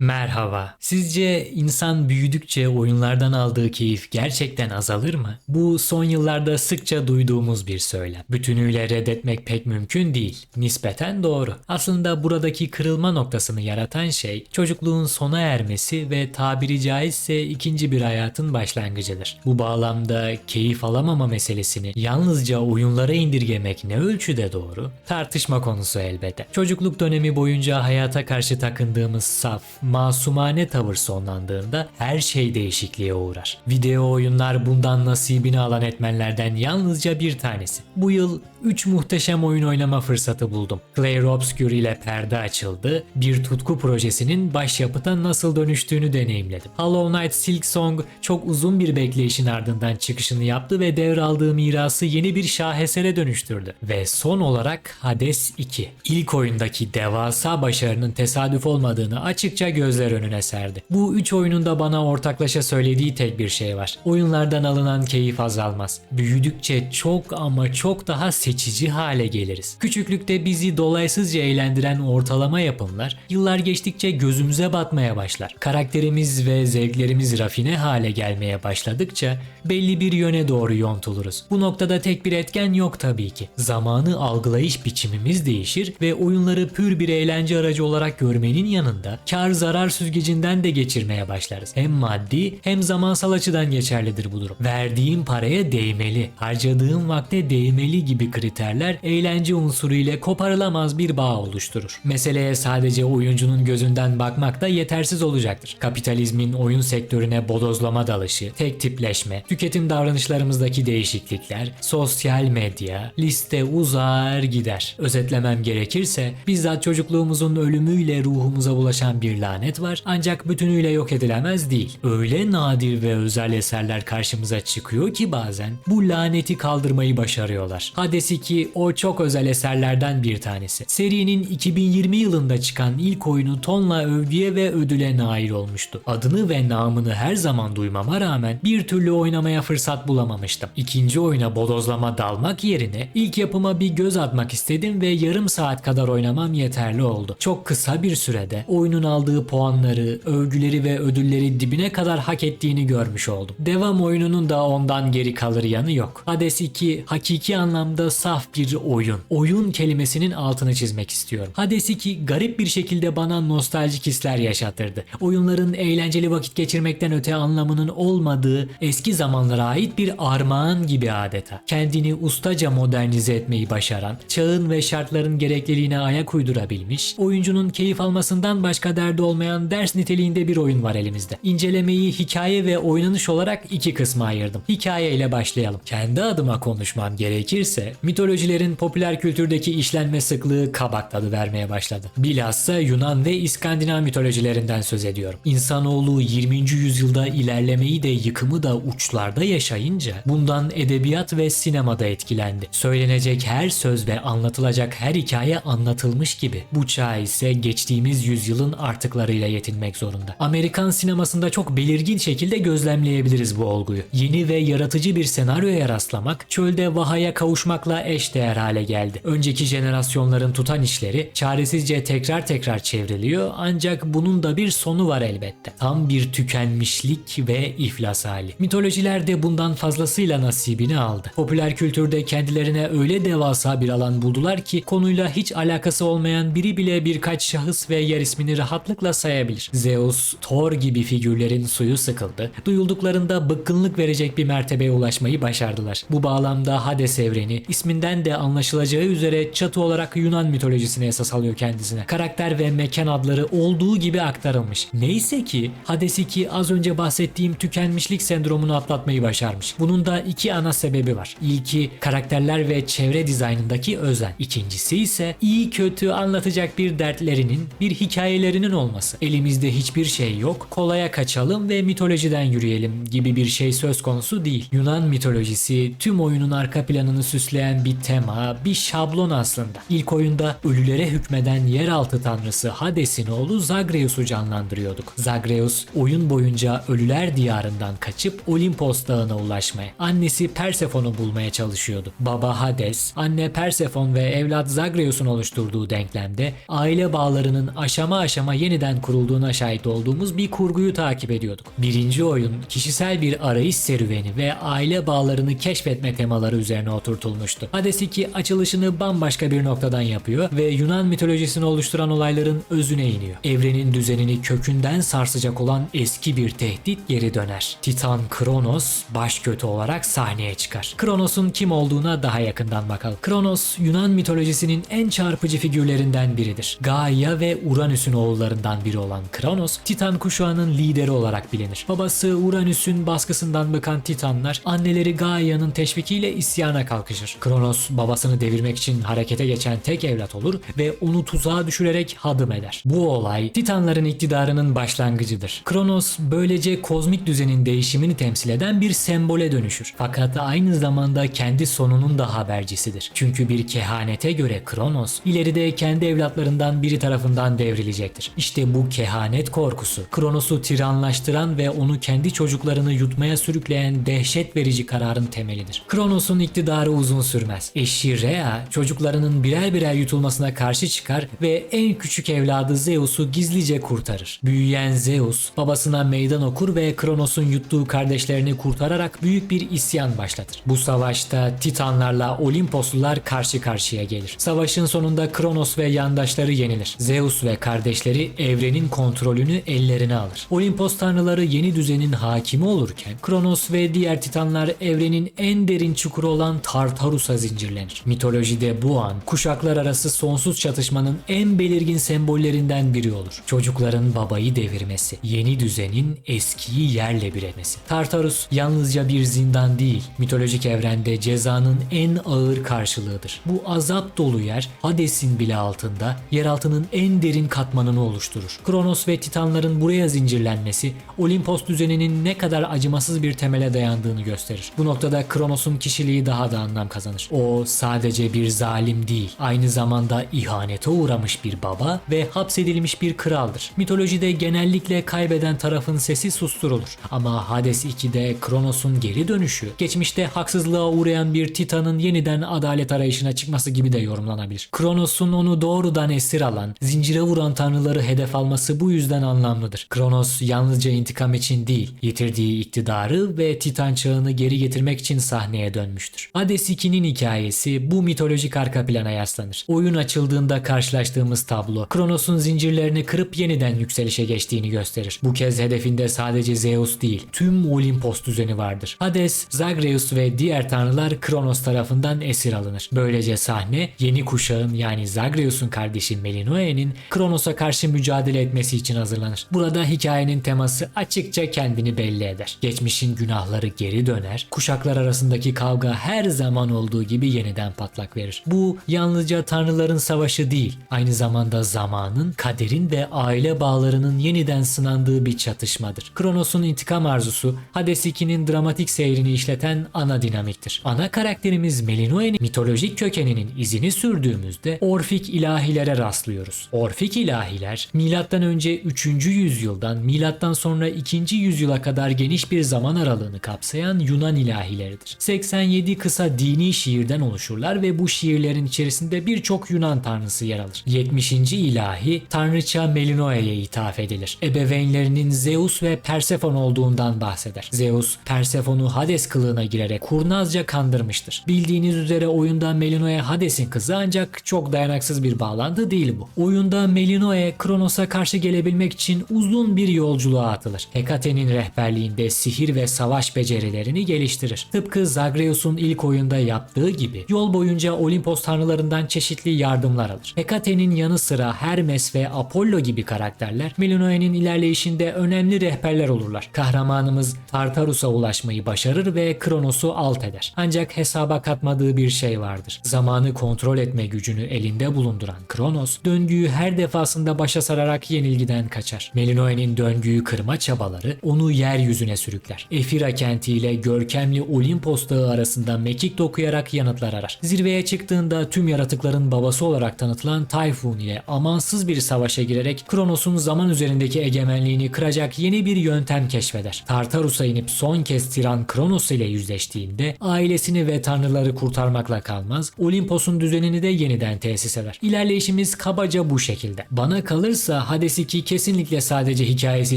Merhaba. Sizce insan büyüdükçe oyunlardan aldığı keyif gerçekten azalır mı? Bu son yıllarda sıkça duyduğumuz bir söylem. Bütünüyle reddetmek pek mümkün değil. Nispeten doğru. Aslında buradaki kırılma noktasını yaratan şey çocukluğun sona ermesi ve tabiri caizse ikinci bir hayatın başlangıcıdır. Bu bağlamda keyif alamama meselesini yalnızca oyunlara indirgemek ne ölçüde doğru? Tartışma konusu elbette. Çocukluk dönemi boyunca hayata karşı takındığımız saf, masumane tavır sonlandığında her şey değişikliğe uğrar. Video oyunlar bundan nasibini alan etmenlerden yalnızca bir tanesi. Bu yıl 3 muhteşem oyun oynama fırsatı buldum. Clair Obscure ile perde açıldı, bir tutku projesinin başyapıta nasıl dönüştüğünü deneyimledim. Hollow Knight Silk Song çok uzun bir bekleyişin ardından çıkışını yaptı ve devraldığı mirası yeni bir şahesere dönüştürdü. Ve son olarak Hades 2. İlk oyundaki devasa başarının tesadüf olmadığını açıkça gözler önüne serdi. Bu üç oyunun da bana ortaklaşa söylediği tek bir şey var. Oyunlardan alınan keyif azalmaz. Büyüdükçe çok ama çok daha seçici hale geliriz. Küçüklükte bizi dolaysızca eğlendiren ortalama yapımlar yıllar geçtikçe gözümüze batmaya başlar. Karakterimiz ve zevklerimiz rafine hale gelmeye başladıkça belli bir yöne doğru yontuluruz. Bu noktada tek bir etken yok tabii ki. Zamanı algılayış biçimimiz değişir ve oyunları pür bir eğlence aracı olarak görmenin yanında kar zarar süzgecinden de geçirmeye başlarız. Hem maddi hem zamansal açıdan geçerlidir bu durum. Verdiğim paraya değmeli, harcadığım vakte değmeli gibi kriterler eğlence unsuru ile koparılamaz bir bağ oluşturur. Meseleye sadece oyuncunun gözünden bakmak da yetersiz olacaktır. Kapitalizmin oyun sektörüne bodozlama dalışı, tek tipleşme, tüketim davranışlarımızdaki değişiklikler, sosyal medya, liste uzar gider. Özetlemem gerekirse bizzat çocukluğumuzun ölümüyle ruhumuza bulaşan bir lanet var ancak bütünüyle yok edilemez değil. Öyle nadir ve özel eserler karşımıza çıkıyor ki bazen bu laneti kaldırmayı başarıyorlar. Hades 2 o çok özel eserlerden bir tanesi. Serinin 2020 yılında çıkan ilk oyunu tonla övgüye ve ödüle nail olmuştu. Adını ve namını her zaman duymama rağmen bir türlü oynamaya fırsat bulamamıştım. İkinci oyuna bodozlama dalmak yerine ilk yapıma bir göz atmak istedim ve yarım saat kadar oynamam yeterli oldu. Çok kısa bir sürede oyunun aldığı puanları, övgüleri ve ödülleri dibine kadar hak ettiğini görmüş oldum. Devam oyununun da ondan geri kalır yanı yok. Hades 2 hakiki anlamda saf bir oyun. Oyun kelimesinin altını çizmek istiyorum. Hades 2 garip bir şekilde bana nostaljik hisler yaşattırdı. Oyunların eğlenceli vakit geçirmekten öte anlamının olmadığı eski zamanlara ait bir armağan gibi adeta. Kendini ustaca modernize etmeyi başaran, çağın ve şartların gerekliliğine ayak uydurabilmiş, oyuncunun keyif almasından başka derdi olmayan ders niteliğinde bir oyun var elimizde. İncelemeyi hikaye ve oynanış olarak iki kısma ayırdım. Hikaye ile başlayalım. Kendi adıma konuşmam gerekirse mitolojilerin popüler kültürdeki işlenme sıklığı kabak tadı vermeye başladı. Bilhassa Yunan ve İskandinav mitolojilerinden söz ediyorum. İnsanoğlu 20. yüzyılda ilerlemeyi de yıkımı da uçlarda yaşayınca bundan edebiyat ve sinemada etkilendi. Söylenecek her söz ve anlatılacak her hikaye anlatılmış gibi. Bu çağ ise geçtiğimiz yüzyılın artıklarıyla yetinmek zorunda. Amerikan sinemasında çok belirgin şekilde gözlemleyebiliriz bu olguyu. Yeni ve yaratıcı bir senaryoya rastlamak çölde vahaya kavuşmakla eşdeğer hale geldi. Önceki jenerasyonların tutan işleri çaresizce tekrar tekrar çevriliyor ancak bunun da bir sonu var elbette. Tam bir tükenmişlik ve iflas hali. Mitolojiler de bundan fazlasıyla nasibini aldı. Popüler kültürde kendilerine öyle devasa bir alan buldular ki konuyla hiç alakası olmayan biri bile birkaç şahıs ve yer ismini rahatlıkla sayabilir. Zeus, Thor gibi figürlerin suyu sıkıldı. Duyulduklarında bıkkınlık verecek bir mertebeye ulaşmayı başardılar. Bu bağlamda Hades evreni isminden de anlaşılacağı üzere çatı olarak Yunan mitolojisine esas alıyor kendisine. Karakter ve mekan adları olduğu gibi aktarılmış. Neyse ki Hades 2 az önce bahsettiğim tükenmişlik sendromunu atlatmayı başarmış. Bunun da iki ana sebebi var. İlki karakterler ve çevre dizaynındaki özen. İkincisi ise iyi kötü anlatacak bir dertlerinin, bir hikayelerinin olması. Elimizde hiçbir şey yok, kolaya kaçalım ve mitolojiden yürüyelim gibi bir şey söz konusu değil. Yunan mitolojisi tüm oyunun arka planını süsleyen bir tema, bir şablon aslında. İlk oyunda ölülere hükmeden yeraltı tanrısı Hades'in oğlu Zagreus'u canlandırıyorduk. Zagreus oyun boyunca ölüler diyarından kaçıp Olimpos dağına ulaşmaya, annesi Persephone'u bulmaya çalışıyordu. Baba Hades, anne Persephone ve evlat Zagreus'un oluşturduğu denklemde aile bağlarının aşama aşama yeniden kurulduğuna şahit olduğumuz bir kurguyu takip ediyorduk. Birinci oyun kişisel bir arayış serüveni ve aile bağlarını keşfetme temaları üzerine oturtulmuştu. Hades 2 açılışını bambaşka bir noktadan yapıyor ve Yunan mitolojisini oluşturan olayların özüne iniyor. Evrenin düzenini kökünden sarsacak olan eski bir tehdit geri döner. Titan Kronos baş kötü olarak sahneye çıkar. Kronos'un kim olduğuna daha yakından bakalım. Kronos Yunan mitolojisinin en çarpıcı figürlerinden biridir. Gaia ve Uranüs'ün oğullarından biri olan Kronos, Titan kuşağının lideri olarak bilinir. Babası Uranüs'ün baskısından bıkan Titanlar, anneleri Gaia'nın teşvikiyle isyana kalkışır. Kronos babasını devirmek için harekete geçen tek evlat olur ve onu tuzağa düşürerek hadım eder. Bu olay Titanların iktidarının başlangıcıdır. Kronos böylece kozmik düzenin değişimini temsil eden bir sembole dönüşür. Fakat aynı zamanda kendi sonunun da habercisidir. Çünkü bir kehanete göre Kronos ileride kendi evlatlarından biri tarafından devrilecektir. İşte bu kehanet korkusu Kronos'u tiranlaştıran ve onu kendi çocuklarını yutmaya sürükleyen dehşet verici kararın temelidir. Kronos'un iktidarı uzun sürmez. Eşi Rhea çocuklarının birer birer yutulmasına karşı çıkar ve en küçük evladı Zeus'u gizlice kurtarır. Büyüyen Zeus babasına meydan okur ve Kronos'un yuttuğu kardeşlerini kurtararak büyük bir isyan başlatır. Bu savaşta Titanlarla Olimposlular karşı karşıya gelir. Savaşın sonunda Kronos ve yandaşları yenilir. Zeus ve kardeşleri evrenin kontrolünü ellerine alır. Olimpos tanrıları yeni düzenin hakimi olurken Kronos ve diğer Titanlar evrenin en derin çukuru olan Tartarus'a zincirlenir. Mitolojide bu an kuşaklar arası sonsuz çatışmanın en belirgin sembollerinden biri olur. Çocukların babayı devirmesi, yeni düzenin eskiyi yerle bir etmesi. Tartarus yalnızca bir zindan değil, mitolojik evrende cezanın en ağır karşılığıdır. Bu azap dolu yer Hades'in bile altında yeraltının en derin katmanını oluşturur. Kronos ve Titanların buraya zincirlenmesi Olimpos düzeninin ne kadar acımasız bir temele dayandığını gösterir. Bu noktada Kronos'un kişiliği daha da anlam kazanır. O sadece bir zalim değil, aynı zamanda ihanete uğramış bir baba ve hapsedilmiş bir kraldır. Mitolojide genellikle kaybeden tarafın sesi susturulur. Ama Hades 2'de Kronos'un geri dönüşü, geçmişte haksızlığa uğrayan bir Titan'ın yeniden adalet arayışına çıkması gibi de yorumlanabilir. Kronos'un onu doğrudan esir alan, zincire vuran tanrıları hedef alması bu yüzden anlamlıdır. Kronos yalnızca intikam için değil, yitirdiği iktidarı ve Titan çağını geri getirmek için sahneye dönmüştür. Hades 2'nin hikayesi bu mitolojik arka plana yaslanır. Oyun açıldığında karşılaştığımız tablo, Kronos'un zincirlerini kırıp yeniden yükselişe geçtiğini gösterir. Bu kez hedefinde sadece Zeus değil, tüm Olimpos düzeni vardır. Hades, Zagreus ve diğer tanrılar Kronos tarafından esir alınır. Böylece sahne yeni kuşağın yani Zagreus'un kardeşi Melinoe'nin Kronos'a karşı mücadele etmesi için hazırlanır. Burada hikayenin teması açıkça kendini belli eder. Geçmişin günahları geri döner, kuşaklar arasındaki kavga her zaman olduğu gibi yeniden patlak verir. Bu yalnızca tanrıların savaşı değil, aynı zamanda zamanın, kaderin ve aile bağlarının yeniden sınandığı bir çatışmadır. Kronos'un intikam arzusu Hades 2'nin dramatik seyrini işleten ana dinamiktir. Ana karakterimiz Melinoe'nin mitolojik kökeninin izini sürdüğümüzde Orfik ilahilere rastlıyoruz. Orfik ilahiler milattan önce 3. yüzyıldan milattan sonra 2. yüzyıla kadar geniş bir zaman aralığını kapsayan Yunan ilahileridir. 87 kısa dini şiirden oluşurlar ve bu şiirlerin içerisinde birçok Yunan tanrısı yer alır. 70. ilahi tanrıça Melinoe'ye ithaf edilir. Ebeveynlerinin Zeus ve Persephone olduğundan bahseder. Zeus, Persephone'u Hades kılığına girerek kurnazca kandırmıştır. Bildiğiniz üzere oyunda Melinoe Hades'in kızı ancak çok dayanaksız bir bağlantı değil bu. Oyunda Melinoe Kronos'a karşı gelebilmek için uzun bir yolculuğa atılır. Hekate'nin rehberliğinde sihir ve savaş becerilerini geliştirir. Tıpkı Zagreus'un ilk oyunda yaptığı gibi yol boyunca Olimpos tanrılarından çeşitli yardımlar alır. Hekate'nin yanı sıra Hermes ve Apollo gibi karakterler Melinoe'nin ilerleyişinde önemli rehberler olurlar. Kahramanımız Tartarus'a ulaşmayı başarır ve Kronos'u alt eder. Ancak hesaba katmadığı bir şey vardır. Zamanı kontrol etme gücünü elinde bulunduran Kronos, döngüyü her defasında başa sararak yenilgiden kaçar. Melinoe'nin döngüyü kırma çabaları onu yeryüzüne sürükler. Efira kentiyle görkemli Olimpos dağı arasında mekik dokuyarak yanıtlar arar. Zirveye çıktığında tüm yaratıkların babası olarak tanıtılan Typhoon ile amansız bir savaşa girerek Kronos'un zaman üzerindeki egemenliğini kıracak yeni bir yöntem keşfeder. Tartarus'a inip son kez Tiran Kronos ile yüzleştiğinde ailesini ve tanrıları kurtarmakla kalmaz, Olimpos'un düzenini de yeniden tesis eder. İlerleyişimiz kabaca bu şekilde. Bana kalırsa Hades 2 kesinlikle sadece hikayesi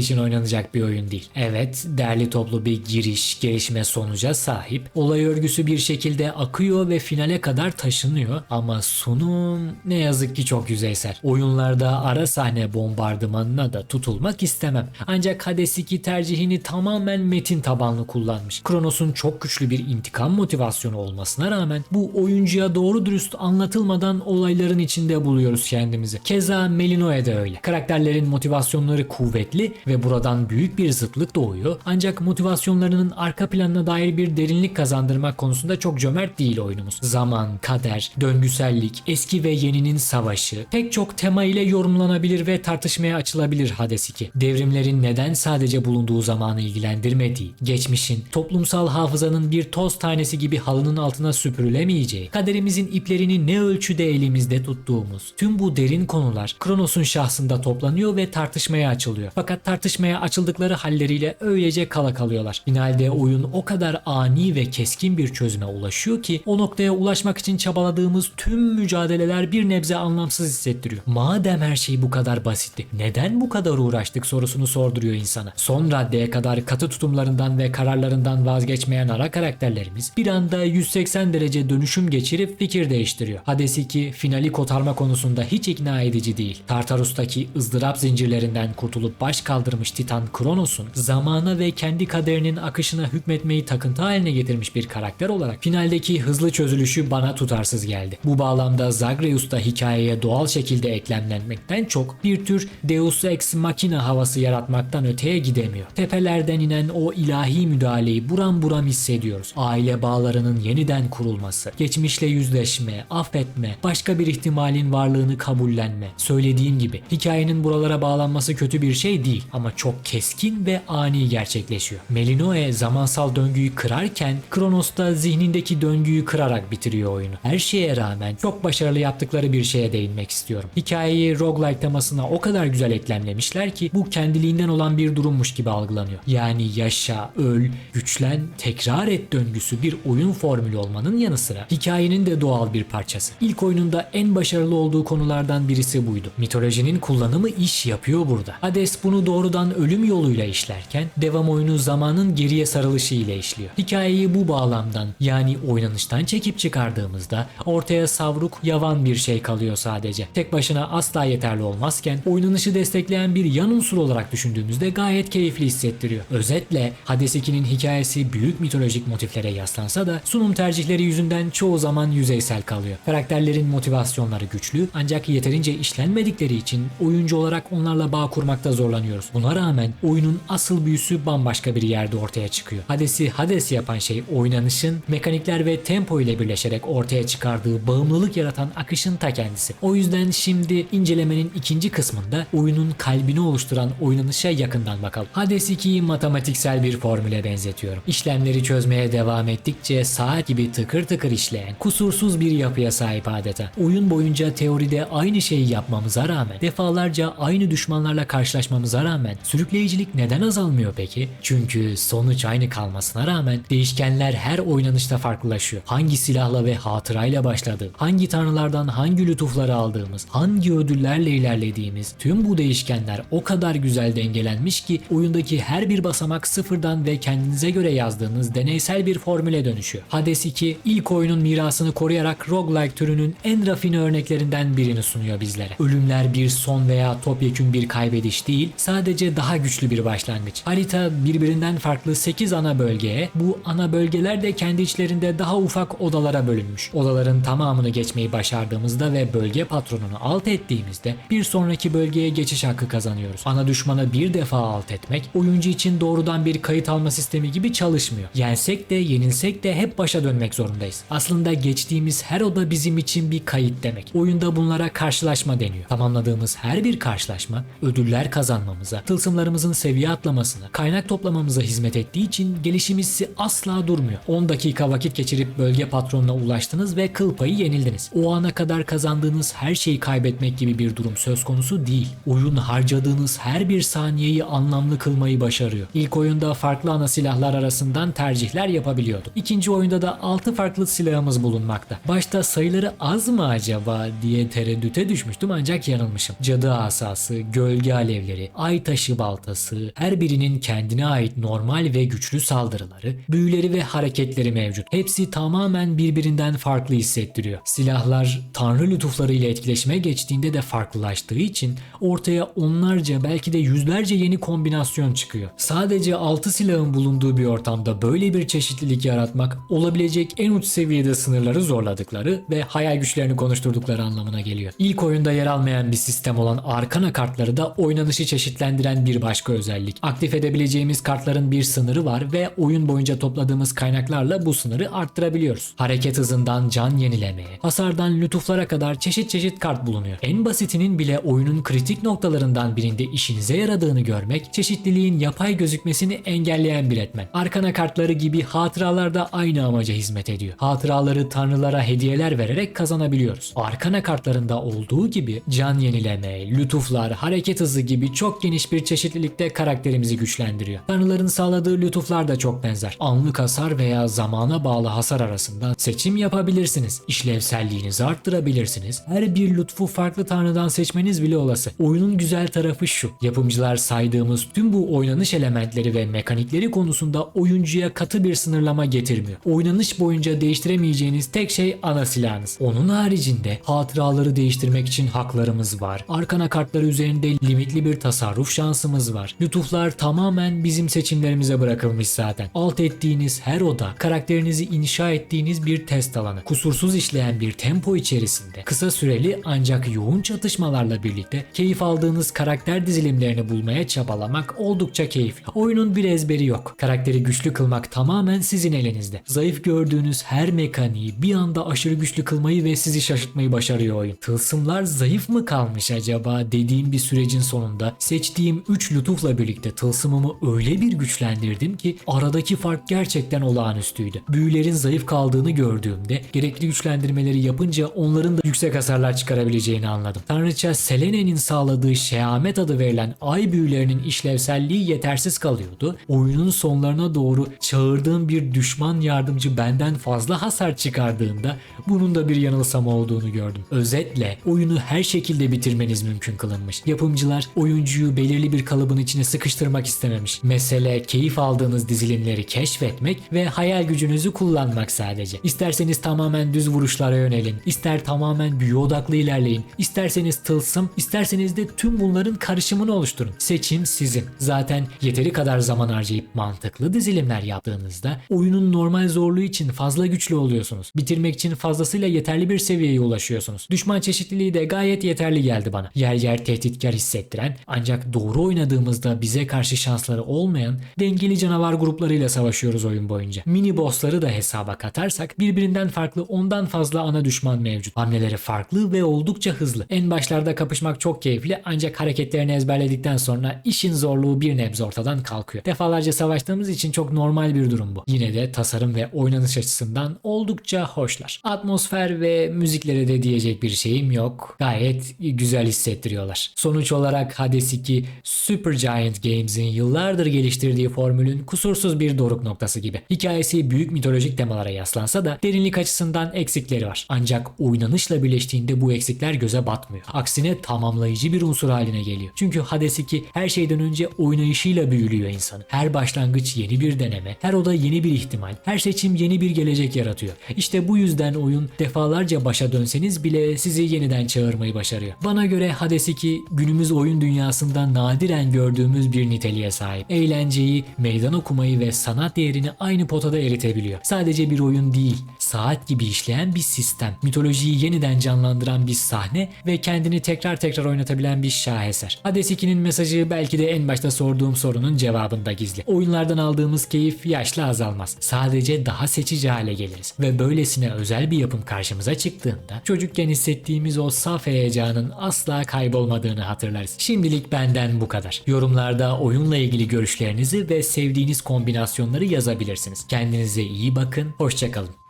için oynanacak bir oyun değil. Evet, derli toplu bir giriş, gelişme sonuca sahip. Olay örgüsü bir şekilde akıyor ve finale kadar taşınıyor ama sunum ne yazık ki çok yüzeysel. Oyunlarda ara sahne bombardımanına da tutulmak istemem. Ancak Hades 2 tercihini tamamen metin tabanlı kullanmış. Kronos'un çok güçlü bir intikam motivasyonu olmasına rağmen bu oyuncuya doğru dürüst anlatılmadan olayların içinde buluyoruz kendimizi. Keza Melinoe de öyle. Karakterlerin motivasyonları kuvvetli ve buradan büyük bir zıtlık doğuyor. Ancak motivasyonlarının arka planına dair bir derinlik kazandırmak konusunda çok cömert değil oyunumuz. Zaman, kader, döngüsellik, eski ve yeninin savaşı pek çok tema ile yorumlanabilir ve tartışmaya açılabilir Hades 2. Devrimlerin neden sadece bulunduğu zamanı ilgilendirmediği, geçmişin, toplumsal hafızanın bir toz tanesi gibi halının altına süpürülemeyeceği, kaderimizin iplerini ne ölçüde elimizde tuttuğumuz, tüm bu derin konular Kronos'un şahsında toplanıyor ve tartışmaya açılıyor. Fakat tartışmaya açıldıkları halleriyle öylece kala kalıyorlar. Finalde oyun o kadar ani ve keskin bir çözüme ulaşıyor ki o noktaya ulaşmak için çabaladığımız tüm mücadeleler bir nebze anlamsız hissettiriyor. Madem her şey bu kadar basitti, neden bu kadar uğraştık sorusunu sorduruyor insana. Son raddeye kadar katı tutumlarından ve kararlarından vazgeçmeyen ara karakterlerimiz bir anda 180 derece dönüşüm geçirip fikir değiştiriyor. Hades 2 finali kotarma konusunda hiç ikna edici değil. Tartarus'taki ızdırap zincirlerinden kurtulup baş kaldırmış Titan Kronos'un zamana ve kendi kaderinin akışına hükmetmeyi takıntı haline getirmiş bir karakter olarak finaldeki hızlı çözülüşü bana tutarsız geldi. Bu bağlamda Zagreus da hikayeye doğal şekilde eklemlenmekten çok bir tür Deus Ex Machina havası yaratmaktan öteye gidemiyor. Tepelerden inen o ilahi müdahaleyi buram buram hissediyoruz. Aile bağlarının yeniden kurulması, geçmişle yüzleşme, affetme, başka bir ihtimalin varlığını kabullenme. Söylediğim gibi hikayenin buralara bağlanması kötü bir şey değil ama çok keskin ve ani gerçekleşiyor. Melinoe zamansal döngüyü kırarken Kronos da zihnindeki döngüyü kırarak bitiriyor oyunu. Her şeye rağmen çok başarılı yaptıkları bir şeye değinmek istiyorum. Hikayeyi roguelike temasına o kadar güzel eklemlemişler ki bu kendiliğinden olan bir durummuş gibi algılanıyor. Yani yaşa, öl, güçlen, tekrar et döngüsü bir oyun formülü olmanın yanı sıra hikayenin de doğal bir parçası. İlk oyununda en başarılı olduğu konulardan birisi buydu. Mitolojinin kullanımı iş yapıyor burada. Hades bunu doğrudan ölüm yoluyla işlerken devam oyunu zamanın geriye sarılışı ile işliyor. Hikayeyi bu bağlamdan yani oynanıştan çekip çıkardığımızda ortaya savruk yavan bir şey kalıyor sadece. Tek başına asla yeterli olmazken oynanışı destekleyen bir yan unsur olarak düşündüğümüzde gayet keyifli hissettiriyor. Özetle Hades 2'nin hikayesi büyük mitolojik motiflere yaslansa da sunum tercihleri yüzünden çoğu zaman yüzeysel kalıyor. Karakterlerin motivasyonları güçlü ancak yeterince işlenmedikleri için oyuncu olarak onlarla bağ kurmakta zorlanıyoruz. Buna rağmen oyunun asıl büyüsü bambaşka bir yerde ortaya çıkıyor. Hades'i Hades yapan şey oynanışın, mekanikler ve tempo ile birleşerek ortaya çıkardığı bağımlılık yaratan akışın ta kendisi. O yüzden şimdi incelemenin ikinci kısmında oyunun kalbini oluşturan oynanışa yakından bakalım. Hades 2'yi matematiksel bir formüle benzetiyorum. İşlemleri çözmeye devam ettikçe saat gibi tıkır tıkır işleyen, kusursuz bir yapıya sahip adeta. Oyun boyunca teoride aynı şeyi yapmamıza rağmen, defalarca aynı düşmanlarla karşılaşmamıza rağmen sürükleyicilik neden azalmıyor peki? Çünkü sonuç aynı kalmasına rağmen değişkenler her oynanışta farklılaşıyor. Hangi silahla ve hatırayla başladığı, hangi tanrılardan hangi lütufları aldığımız, hangi ödüllerle ilerlediğimiz tüm bu değişkenler o kadar güzel dengelenmiş ki oyundaki her bir basamak sıfırdan ve kendinize göre yazdığınız deneysel bir formüle dönüşüyor. Hades 2 ilk oyunun mirasını koruyarak roguelike türünün en rafine örneklerinden birini sunuyor bizlere. Ölümler bir son veya topyekün bir kaybediş değil, sadece daha güçlü bir başlangıç. Harita birbirinden farklı 8 ana bölgeye, bu ana bölgeler de kendi içlerinde daha ufak odalara bölünmüş. Odaların tamamını geçmeyi başardığımızda ve bölge patronunu alt ettiğimizde bir sonraki bölgeye geçiş hakkı kazanıyoruz. Ana düşmanı bir defa alt etmek oyuncu için doğrudan bir kayıt alma sistemi gibi çalışmıyor. Yensek de yenilsek de hep başa dönmek zorundayız. Aslında geçtiğimiz her oda bizim için bir kayıt demek. Oyunda bunlara karşılaşma deniyor. Tamamladığımız her bir karşılaşma ödüller kazanmamıza, tılsımlarımızın seviye atlamasına, kaynak toplamamıza hizmet ettiği için gelişim hissi asla durmuyor. 10 dakika vakit geçirip bölge patronuna ulaştınız ve kıl payı yenildiniz. O ana kadar kazandığınız her şeyi kaybetmek gibi bir durum söz konusu değil. Oyun harcadığınız her bir saniyeyi anlamlı kılmayı başarıyor. İlk oyunda farklı ana silahlar arasından tercihler yapabiliyorduk. İkinci oyunda da 6 farklı silahımız bulunmakta. Başta sayıları az mı acaba diye tereddüte düşmüştüm ancak yanılmışım. Cadı asası, gölge alevleri, ay taşı baltası, her birinin kendine ait normal ve güçlü saldırıları, büyüleri ve hareketleri mevcut. Hepsi tamamen birbirinden farklı hissettiriyor. Silahlar tanrı lütufları ile etkileşime geçtiğinde de farklılaştığı için ortaya onlarca belki de yüzlerce yeni kombinasyon çıkıyor. Sadece 6 silahın bulunduğu bir ortamda böyle bir çeşitlilik yaratmak olabilecek en uç seviyede sınırları zorladıkları ve hayal güçlerini konuşturdukları anlamına geliyor. İlk oyunda yer almayan bir sistem olan arkana kartları da oynanışı çeşitlendiren bir başka özellik. Aktif edebileceğimiz kartların bir sınırı var ve oyun boyunca topladığımız kaynaklarla bu sınırı arttırabiliyoruz. Hareket hızından can yenilemeye, hasardan lütuflara kadar çeşit çeşit kart bulunuyor. En basitinin bile oyunun kritik noktalarından birinde işinize yaradığını görmek, çeşitliliğin yapay gözükmesini engelleyen bir etmen. Arkana kartları gibi hatıralar da aynı amaca hizmet ediyor. Hatıraları tanrılara hediyeler vererek kazanabiliyoruz. Arkana kartlarında olduğu gibi can yenileme, lütuflar, hareket hızı gibi çok geniş bir çeşitlilikte karakterimizi güçlendiriyor. Tanrıların sağladığı lütuflar da çok benzer. Anlık hasar veya zamana bağlı hasar arasında seçim yapabilirsiniz. İşlevselliğinizi arttırabilirsiniz. Her bir lütfu farklı tanrıdan seçmeniz bile olası. Oyunun güzel tarafı şu. Yapımcılar saydığımız tüm bu oynanış elementleri ve mekanikleri konusunda oyuncuya katı bir sınırlama getirmiyor. Oynanış boyunca değiştiremeyeceğiniz tek şey ana silahınız. Onun haricinde hatıraları değiştirmek için haklarımız var. Arkana kartları üzerinde limitli bir tasarruf şansımız var. Lütuflar tamamen bizim seçimlerimize bırakılmış zaten. Alt ettiğiniz her oda karakterinizi inşa ettiğiniz bir test alanı. Kusursuz işleyen bir tempo içerisinde kısa süreli ancak yoğun çatışmalarla birlikte keyif aldığınız karakter dizilimlerini bulmaya çabalamak oldukça keyifli. Oyunun bir ezberi yok. Karakteri güçlü kılmak tamamen sizin elinizde. Zayıf gördüğünüz her mekaniği bir anda aşırı güçlü kılmayı ve sizi şaşırtmayı başarıyor oyun. Tılsımlar zayıf mı kalmış acaba dediğim bir sürecin sonunda seçtiğim 3 lütufla birlikte tılsımımı öyle bir güçlendirdim ki aradaki fark gerçekten olağanüstüydü. Büyülerin zayıf kaldığını gördüğümde gerekli güçlendirmeleri yapınca onların da yüksek hasarlar çıkarabileceğini anladım. Tanrıça Selene'nin sağladığı Şehamet adı verilen ay büyülerinin işlevselliği yetersiz kalıyordu. Oyunun sonlarına doğru çağırdığım bir düşman yardımcı benden fazla hasar çıkardığında bunun da bir yanılsama olduğunu gördüm. Özetle oyunu her şekilde bitirmeniz mümkün kılınmış. Yapımcılar oyuncuyu belirli bir kalıbın içine sıkıştırmak istememiş. Mesele keyif aldığınız dizilimleri keşfetmek ve hayal gücünüzü kullanmak sadece. İsterseniz tamamen düz vuruşlara yönelin, ister tamamen büyü odaklı ilerleyin, isterseniz tılsım, isterseniz de tüm bunların karışımını oluşturun. Seçim sizin. Zaten yeteri kadar zaman harcayıp mantıklı dizilimler yaptığınızda oyunun normal zorluğu için fazla güçlü oluyorsunuz. Bitirmek için fazlasıyla yeterli bir seviyeye ulaşıyorsunuz. Düşman çeşitliliği de gayet yeterli geldi bana. Yer yer tehditkar hissettiren ancak doğru oynadığımızda bize karşı şansları olmayan dengeli canavar gruplarıyla savaşıyoruz oyun boyunca. Mini bossları da hesaba katarsak birbirinden farklı ondan fazla ana düşman mevcut. Hamleleri farklı ve oldukça hızlı. En başlarda kapışmak çok keyifli ancak hareketlerini ezberledikten sonra işin zorluğu bir nebze ortadan kalkıyor. Defalarca savaştığımız için çok normal bir durum bu. Yine de tasarım ve oynanış açısından oldukça hoşlar. Atmosfer ve müziklere de diyecek bir şeyim yok. Gayet güzel hissettiriyorlar. Sonuç olarak Hades 2 Supergiant Games'in yıllardır geliştirdiği formülün kusursuz bir doruk noktası gibi. Hikayesi büyük mitolojik temalara yaslansa da derinlik açısından eksikleri var. Ancak oynanışla birleştiğinde bu eksikler göze batmıyor. Aksine tamamlayıcı bir unsur haline geliyor. Çünkü Hades 2 her şeyden önce oynayışıyla büyülüyor insanı. Her başlangıç yeni bir deneme, her oda yeni bir ihtimal, her seçim yeni bir gelecek yaratıyor. İşte bu yüzden oyun defalarca başa dönseniz bile sizi yeniden çağırmayı başarıyor. Bana göre Hades 2 günümüz oyun dünyasında nadiren gördüğümüz bir niteliğe sahip. Eğlenceyi, meydan okumayı ve sanat değerini aynı potada eritebiliyor. Sadece bir oyun değil, saat gibi işleyen bir sistem. Mitolojiyi yeniden canlandıran bir sahne ve kendini tekrar tekrar oynatabilen bir şaheser. Hades 2'nin mesajı belki de en başta sorduğum sorunun cevabında gizli. Oyunlardan aldığımız keyif yaşla azalmaz. Sadece daha seçici hale geliriz. Ve böylesine özel bir yapım karşımıza çıktığında çocukken hissettiğimiz o saf heyecanın asla kaybolmadığını hatırlarız. Şimdilik benden bu kadar. Yorumlarda oyunla ilgili görüşlerinizi ve sevdiğiniz kombinasyonları yazabilirsiniz. Kendinize iyi bakın, hoşçakalın.